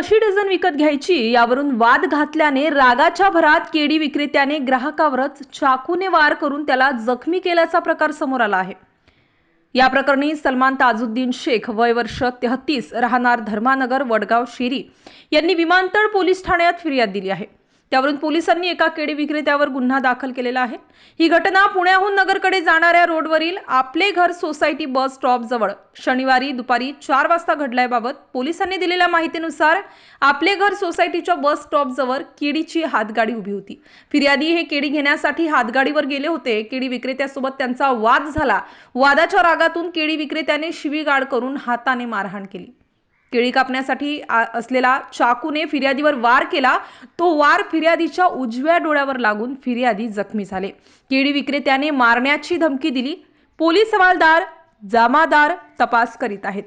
Dozen विकत घ्यायची यावरून वाद घातल्याने रागाच्या भरात केळी विक्रेत्याने ग्राहकावरच चाकूने वार करून त्याला जखमी केल्याचा प्रकार समोर आला आहे. या प्रकरणी सलमान ताजुद्दीन शेख वय वर्ष तेहतीस राहणार धर्मानगर वडगाव शेरी यांनी विमानतळ पोलीस ठाण्यात फिर्याद दिली आहे. त्यावरून पोलिसांनी एका केळी विक्रेत्यावर गुन्हा दाखल केलेला आहे. ही घटना पुण्याहून नगरकडे जाणाऱ्या रोडवरील आपले घर सोसायटी बस स्टॉप जवळ. शनिवारी दुपारी चार वाजता घडल्याबाबत पोलिसांनी दिलेल्या माहितीनुसार आपले घर सोसायटीच्या बस स्टॉप जवळ केळीची हातगाडी उभी होती. फिर्यादी हे केळी घेण्यासाठी हातगाडीवर गेले होते. केळी विक्रेत्यासोबत त्यांचा वाद झाला. वादाच्या रागातून केळी विक्रेत्याने शिवीगाड करून हाताने मारहाण केली. केळी कापण्यासाठी आ- असलेला चाकूने फिर्यादीवर वार केला तो वार फिर्यादीच्या उजव्या डोळ्यावर लागून फिर्यादी जखमी झाले. केळी विक्रेत्याने मारण्याची धमकी दिली. पोलीस हवालदार जामादार तपास करीत आहेत.